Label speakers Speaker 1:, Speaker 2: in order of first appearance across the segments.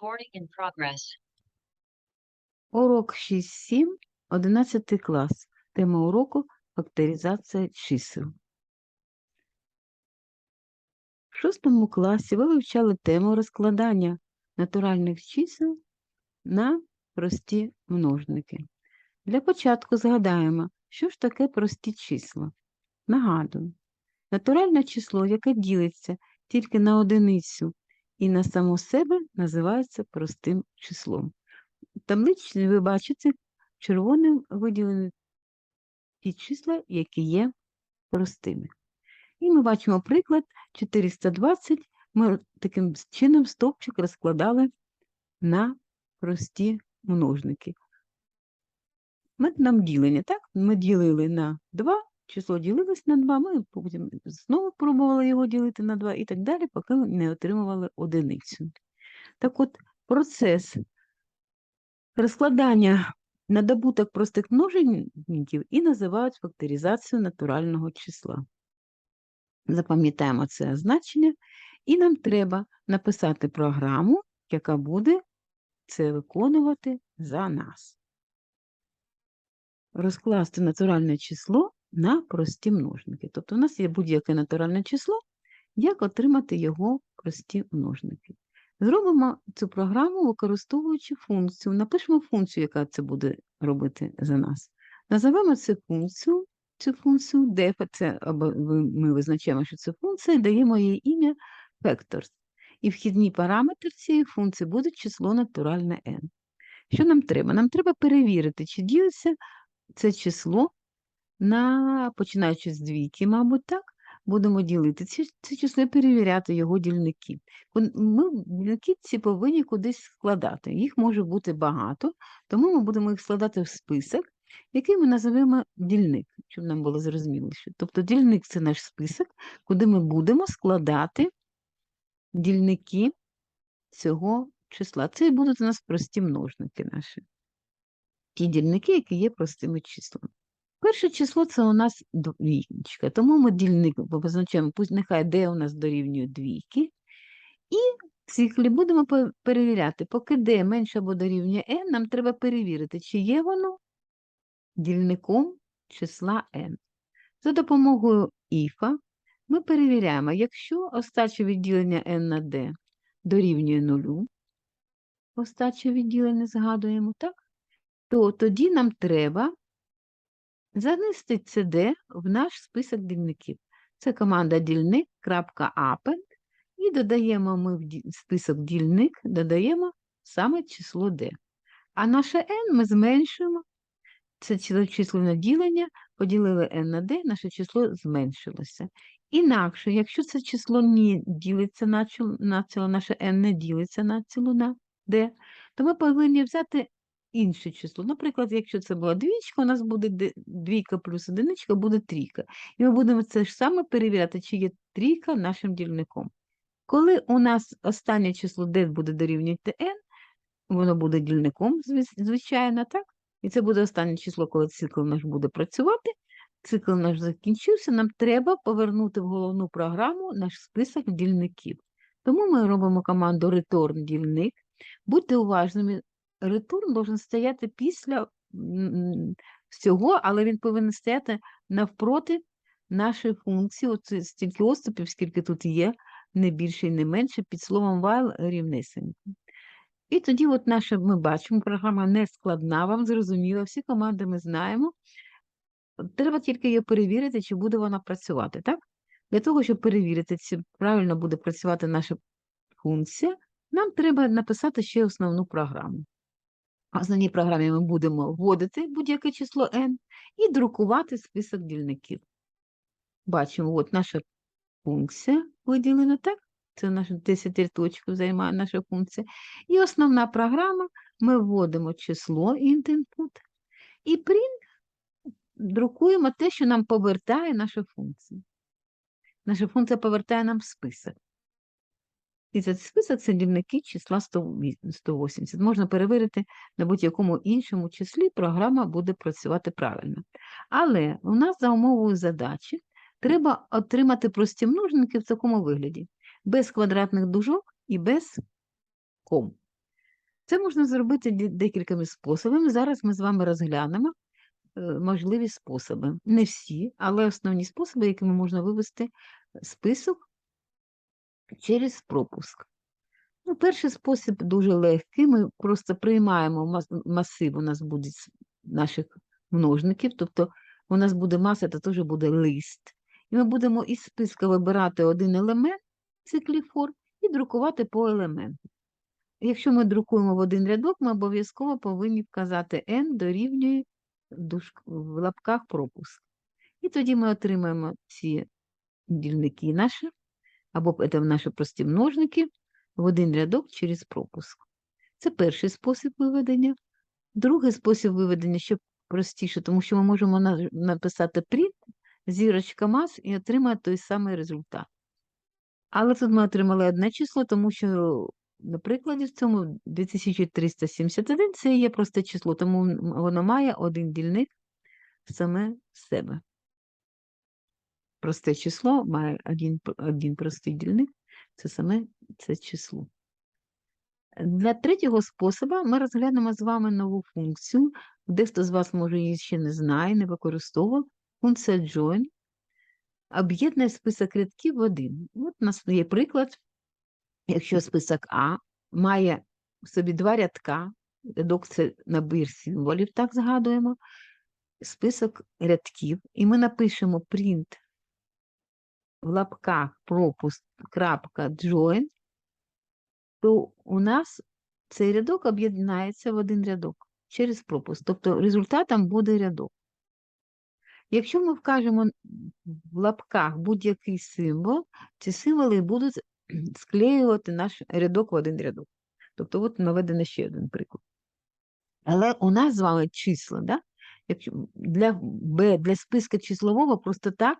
Speaker 1: Recording in progress.
Speaker 2: Урок 6.7, 11 клас. Тема уроку факторизація чисел. В шостому класі ви вивчали тему розкладання натуральних чисел на прості множники. Для початку згадаємо, що ж таке прості числа. Нагадую, натуральне число, яке ділиться тільки на одиницю і на само себе, називається простим числом. В ви бачите червоним виділені ті числа, які є простими. І ми бачимо приклад 420. Ми таким чином стовпчик розкладали на прості множники. Методом ділення, так? Ми ділили на 2, число ділилось на 2, ми потім знову пробували його ділити на 2 і так далі, поки не отримували одиницю. Так от, процес розкладання на добуток простих множників і називають факторизацією натурального числа. Запам'ятаємо це значення, і нам треба написати програму, яка буде це виконувати за нас. Розкласти натуральне число на прості множники. Тобто у нас є будь-яке натуральне число, як отримати його прості множники. Зробимо цю програму, використовуючи функцію. Напишемо функцію, яка це буде робити за нас. Називаємо цю функцію, цю функцію def, це або ми визначаємо, що це функція, даємо їй ім'я vectors. І вхідні параметри цієї функції буде число натуральне n. Що нам треба? Нам треба перевірити, чи ділиться це число на, починаючи з двійки, мабуть, так, будемо ділити це, це число і перевіряти його дільники. Ми дільники ці повинні кудись складати. Їх може бути багато, тому ми будемо їх складати в список, який ми називаємо дільник, щоб нам було зрозуміліше. Тобто дільник це наш список, куди ми будемо складати дільники цього числа. Це будуть у нас прості множники наші. Ті дільники, які є простими числами. Перше число це у нас двічка, тому ми дільник позначаємо, пусть нехай де у нас дорівнює двійки. І в циклі будемо перевіряти, поки d менше або дорівнює n, нам треба перевірити, чи є воно дільником числа n. За допомогою іфа ми перевіряємо, якщо остаче відділення n на d дорівнює нулю, остаче відділення згадуємо, так? То тоді нам треба занести cd в наш список дільників. Це команда дільник.append і додаємо ми в список дільник, додаємо саме число d. А наше n ми зменшуємо. Це численне ділення, поділили n на d, наше число зменшилося. Інакше, якщо це число не ділиться на ціло, наше n не ділиться на ціло на d, то ми повинні взяти інше число. Наприклад, якщо це була двічка, у нас буде двійка плюс одиничка, буде трійка. І ми будемо це ж саме перевіряти, чи є трійка нашим дільником. Коли у нас останнє число d буде дорівнювати n, воно буде дільником, звичайно, так? І це буде останнє число, коли цикл наш буде працювати. Цикл наш закінчився, нам треба повернути в головну програму наш список дільників. Тому ми робимо команду return дільник. Будьте уважними, return должен стояти після всього, але він повинен стояти навпроти нашої функції. Оце стільки оступів, скільки тут є, не більше і не менше, під словом while рівнесенько. І тоді от наша, ми бачимо, програма не складна, вам зрозуміла, всі команди ми знаємо. Треба тільки її перевірити, чи буде вона працювати, так? Для того, щоб перевірити, чи правильно буде працювати наша функція, нам треба написати ще основну програму. В основній програмі ми будемо вводити будь-яке число n і друкувати список дільників. Бачимо, от наша функція виділена, так? Це наша 10 рядочків займає наша функція. І основна програма, ми вводимо число int input і print друкуємо те, що нам повертає наша функція. Наша функція повертає нам список. І цей список це дільники числа 180. Можна перевірити на будь-якому іншому числі, програма буде працювати правильно. Але у нас за умовою задачі треба отримати прості множники в такому вигляді, без квадратних дужок і без ком. Це можна зробити декількома способами. Зараз ми з вами розглянемо е, можливі способи. Не всі, але основні способи, якими можна вивести список через пропуск. Ну, перший спосіб дуже легкий. Ми просто приймаємо масив, у нас буде наших множників, тобто у нас буде маса, це теж буде лист. І ми будемо із списка вибирати один елемент циклі фор і друкувати по елементу. Якщо ми друкуємо в один рядок, ми обов'язково повинні вказати n дорівнює в лапках пропуск. І тоді ми отримаємо ці дільники наші, або це наші прості множники, в один рядок через пропуск. Це перший спосіб виведення. Другий спосіб виведення ще простіше, тому що ми можемо написати print, зірочка мас і отримати той самий результат. Але тут ми отримали одне число, тому що на прикладі в цьому 2371 це є просте число, тому воно має один дільник саме з себе. Просте число має один, один простий дільник, це саме це число. Для третього способу ми розглянемо з вами нову функцію. Дехто з вас, може, її ще не знає, не використовував. Функція join об'єднує список рядків в один. От у нас є приклад. Якщо список А має в собі два рядка, рядок це набір символів, так згадуємо, список рядків, і ми напишемо print в лапках пропуск крапка join, то у нас цей рядок об'єднається в один рядок через пропуск. Тобто результатом буде рядок. Якщо ми вкажемо в лапках будь-який символ, ці символи будуть склеювати наш рядок в один рядок. Тобто, от наведено ще один приклад. Але у нас з вами числа, да? Якщо для, для списка числового просто так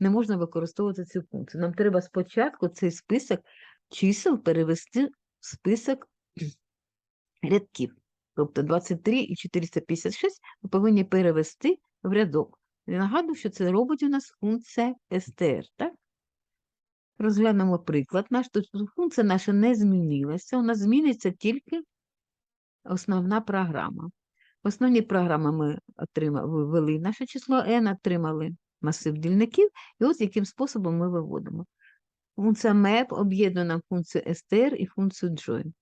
Speaker 2: не можна використовувати цю функцію. Нам треба спочатку цей список чисел перевести в список рядків. Тобто 23 і 456 ми повинні перевести в рядок. І нагадую, що це робить у нас функція str, так? Розглянемо приклад наш. Тобто функція наша не змінилася, у нас зміниться тільки основна програма. В основній програмі ми ввели наше число n, отримали масив дільників, і ось яким способом ми виводимо. Функція map об'єднує нам функцію str і функцію join.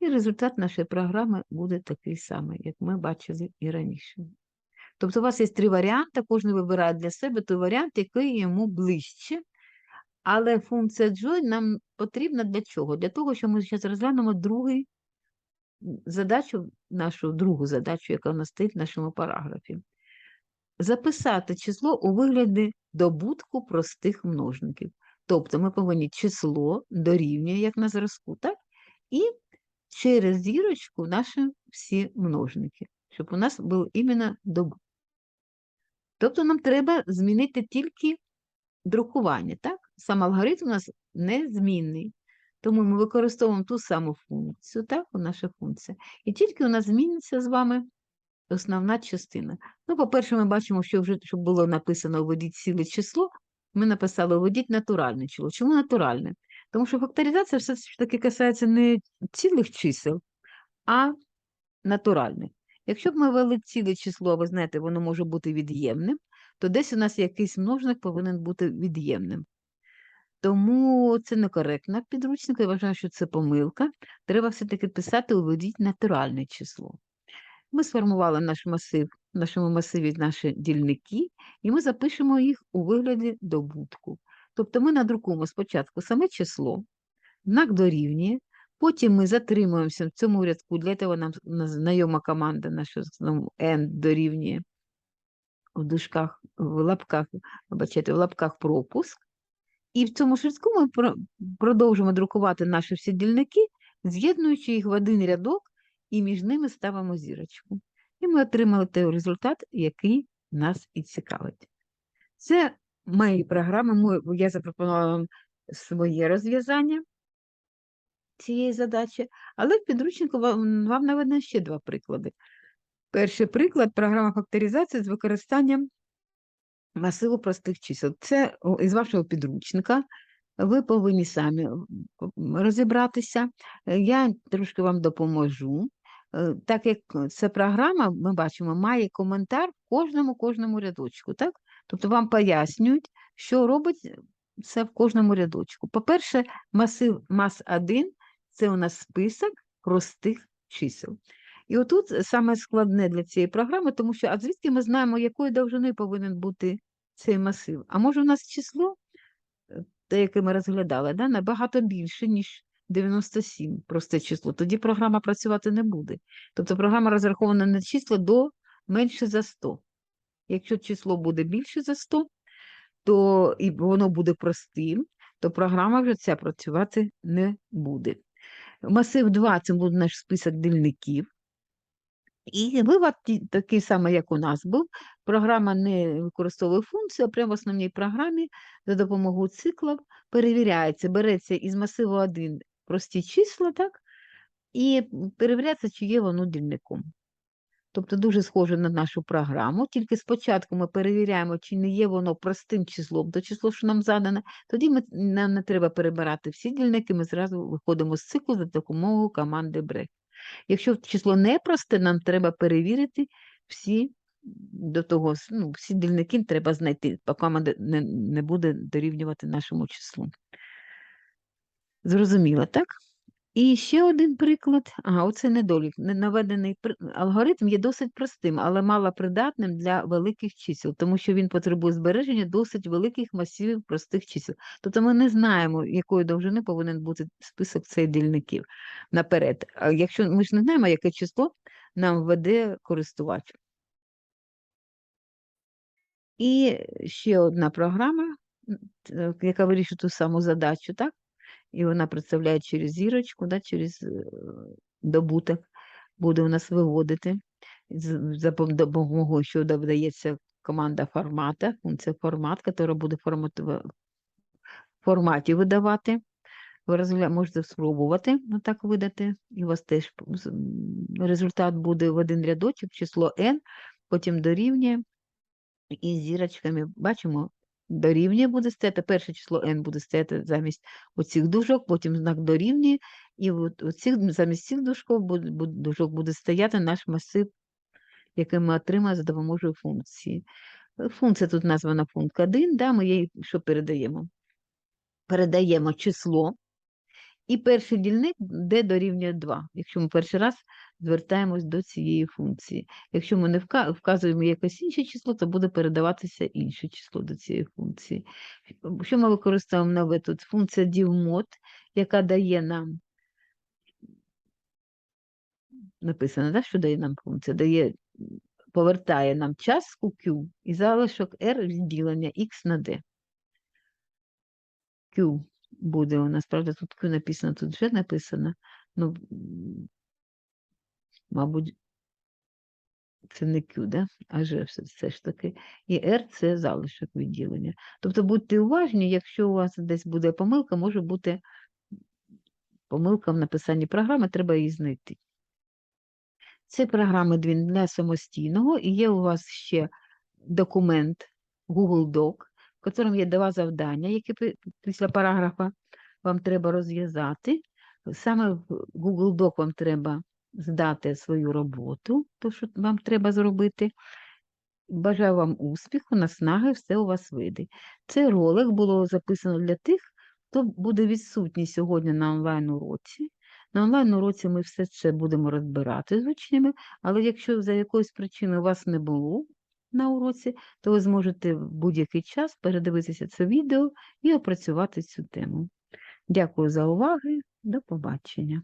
Speaker 2: І результат нашої програми буде такий самий, як ми бачили і раніше. Тобто у вас є три варіанти, кожен вибирає для себе той варіант, який йому ближче. Але функція join нам потрібна для чого? Для того, що ми зараз розглянемо другий задачу, нашу другу задачу, яка у нас стоїть в нашому параграфі. Записати число у вигляді добутку простих множників. Тобто ми повинні число дорівнює, як на зразку, так? І через зірочку наші всі множники, щоб у нас був іменно добуток. Тобто нам треба змінити тільки друкування, так? Сам алгоритм у нас незмінний. Тому ми використовуємо ту саму функцію, так, у наша функція. І тільки у нас зміниться з вами основна частина. Ну, по-перше, ми бачимо, що вже щоб було написано введіть ціле число, ми написали введіть натуральне число. Чому натуральне? Тому що факторизація все ж таки касається не цілих чисел, а натуральних. Якщо б ми ввели ціле число, а ви знаєте, воно може бути від'ємним, то десь у нас якийсь множник повинен бути від'ємним. Тому це некоректно в підручнику, я вважаю, що це помилка. Треба все-таки писати уведіть натуральне число. Ми сформували наш масив, в нашому масиві наші дільники, і ми запишемо їх у вигляді добутку. Тобто ми надрукуємо спочатку саме число, знак дорівнює, потім ми затримуємося в цьому рядку, для цього нам знайома команда наша знову n дорівнює в дужках, в лапках, вибачайте, в лапках пропуск. І в цьому шрифтку ми про- продовжимо друкувати наші всі дільники, з'єднуючи їх в один рядок і між ними ставимо зірочку. І ми отримали той результат, який нас і цікавить. Це мої програми. Я запропонувала вам своє розв'язання цієї задачі, але в підручнику вам, наведено ще два приклади. Перший приклад програма факторизації з використанням масиву простих чисел. Це із вашого підручника. ви повинні самі розібратися. Я трошки вам допоможу. Е, Так як ця програма, ми бачимо, має коментар в кожному кожному рядочку, так? Тобто вам пояснюють, що робить це в кожному рядочку. По-перше, масив мас 1 це у нас список простих чисел. І отут саме складне для цієї програми, тому що а звідки ми знаємо, якої довжини повинен бути цей масив? А може у нас число, е, те, яке ми розглядали, да, набагато більше, ніж 97 просте число. Тоді програма працювати не буде. Тобто програма розрахована на числа до менше за 100. Якщо число буде більше за 100, то і воно буде простим, то програма вже ця працювати не буде. Масив 2 це буде наш список дільників. І вивод такий самий, як у нас був. Програма не використовує функцію, а прямо в основній програмі за допомогою циклів перевіряється, береться із масиву 1 прості числа, так? І перевіряється, чи є воно дільником. Тобто дуже схоже на нашу програму, тільки спочатку ми перевіряємо, чи не є воно простим числом, то число, що нам задане, тоді ми, нам не треба перебирати всі дільники, ми зразу виходимо з циклу за допомогою команди break. Якщо число не просте, нам треба перевірити всі до того, ну, всі дільники треба знайти, поки не, не буде дорівнювати нашому числу. Зрозуміло, так? І ще один приклад. Ага, оце недолік. Наведений алгоритм є досить простим, але малопридатним для великих чисел, тому що він потребує збереження досить великих масивів простих чисел. Тобто ми не знаємо, якої довжини повинен бути список цих дільників наперед. А якщо ми ж не знаємо, яке число нам введе користувач. І ще одна програма, яка вирішує ту саму задачу, так? І вона представляє через зірочку, да, через е, добуток, буде у нас виводити за допомогою, що додається команда формата, функція формат, яка буде в форматі видавати. Ви розгля... можете спробувати так видати, і у вас теж результат буде в один рядочок, число n, потім дорівнює, і з зірочками бачимо, дорівнює буде стояти, перше число n буде стояти замість оцих дужок, потім знак дорівнює, і оцих, замість цих дужков буде, дужок буде стояти наш масив, який ми отримали за допомогою функції. Функція тут названа функт 1, да, ми їй що передаємо? Передаємо число, і перший дільник d дорівнює 2, якщо ми перший раз звертаємось до цієї функції. Якщо ми не вказуємо якесь інше число, то буде передаватися інше число до цієї функції. Що ми використовуємо нове тут? Функція divmod, яка дає нам, написано, да, що дає нам функція? Дає, повертає нам частку Q і залишок R розділення X на D. Q буде у нас, правда, тут Q написано, тут вже написано. Ну, мабуть, це не Q, да? а G все, ж таки. І R це залишок відділення. Тобто будьте уважні, якщо у вас десь буде помилка, може бути помилка в написанні програми, треба її знайти. Це програми для самостійного, і є у вас ще документ Google Doc, в якому є два завдання, які після параграфа вам треба розв'язати. Саме в Google Doc вам треба здати свою роботу, то, що вам треба зробити. Бажаю вам успіху, наснаги, все у вас вийде. Цей ролик було записано для тих, хто буде відсутній сьогодні на онлайн-уроці. На онлайн-уроці ми все це будемо розбирати з учнями, але якщо за якоюсь причиною вас не було на уроці, то ви зможете в будь-який час передивитися це відео і опрацювати цю тему. Дякую за увагу, до побачення.